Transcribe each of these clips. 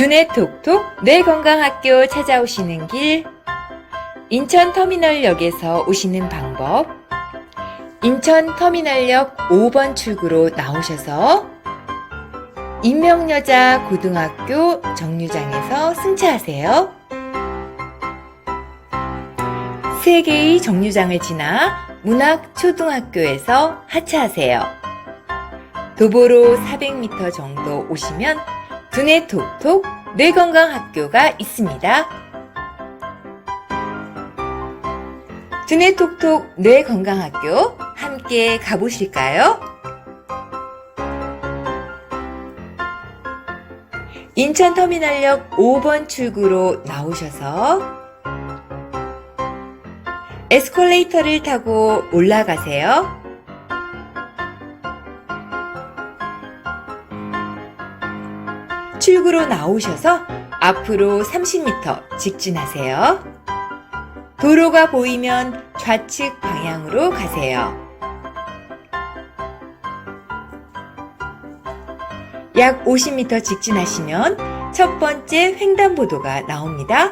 두뇌 톡톡 뇌건강학교 찾아오시는 길 인천 터미널역에서 오시는 방법 인천 터미널역 5번 출구로 나오셔서 인명여자 고등학교 정류장에서 승차하세요. 세 개의 정류장을 지나 문학초등학교에서 하차하세요. 도보로 400m 정도 오시면 두뇌 톡톡 뇌건강학교가 있습니다. 두뇌 톡톡 뇌건강학교 함께 가보실까요? 인천터미널역 5번 출구로 나오셔서 에스컬레이터를 타고 올라가세요. 출구로 나오셔서 앞으로 30m 직진하세요. 도로가 보이면 좌측 방향으로 가세요. 약 50m 직진하시면 첫 번째 횡단보도가 나옵니다.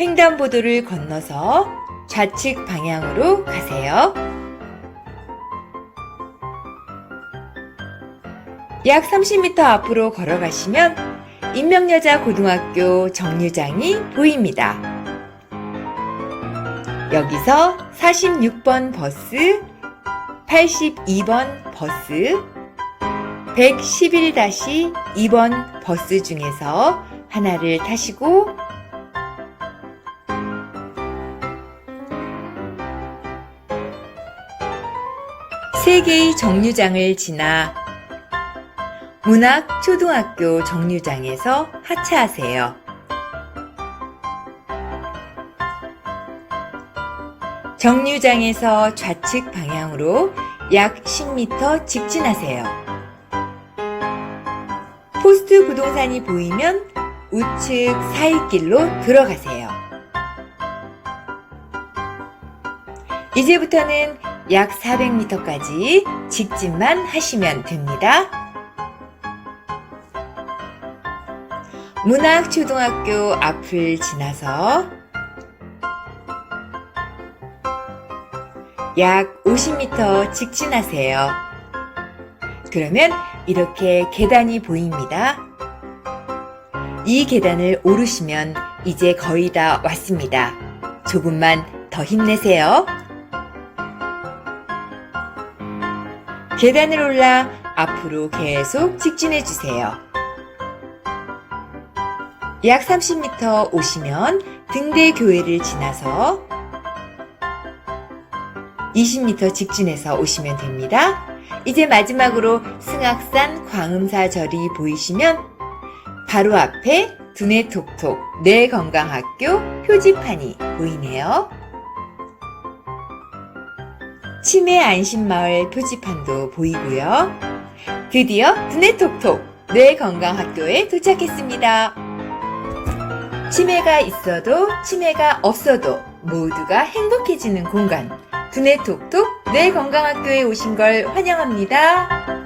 횡단보도를 건너서 좌측 방향으로 가세요. 약 30m 앞으로 걸어가시면 인명여자 고등학교 정류장이 보입니다. 여기서 46번 버스, 82번 버스, 111-2번 버스 중에서 하나를 타시고 세 개의 정류장을 지나 문학 초등학교 정류장에서 하차하세요. 정류장에서 좌측 방향으로 약 10m 직진하세요. 포스트 부동산이 보이면 우측 사이길로 들어가세요. 이제부터는 약 400m까지 직진만 하시면 됩니다. 문학초등학교 앞을 지나서 약 50m 직진하세요. 그러면 이렇게 계단이 보입니다. 이 계단을 오르시면 이제 거의 다 왔습니다. 조금만 더 힘내세요. 계단을 올라 앞으로 계속 직진해 주세요. 약 30m 오시면 등대교회를 지나서 20m 직진해서 오시면 됩니다. 이제 마지막으로 승악산 광음사절이 보이시면 바로 앞에 두뇌톡톡 뇌건강학교 표지판이 보이네요. 치매 안심마을 표지판도 보이고요. 드디어 두뇌톡톡 뇌건강학교에 도착했습니다. 치매가 있어도 치매가 없어도 모두가 행복해지는 공간 두뇌톡톡 뇌건강학교에 오신 걸 환영합니다.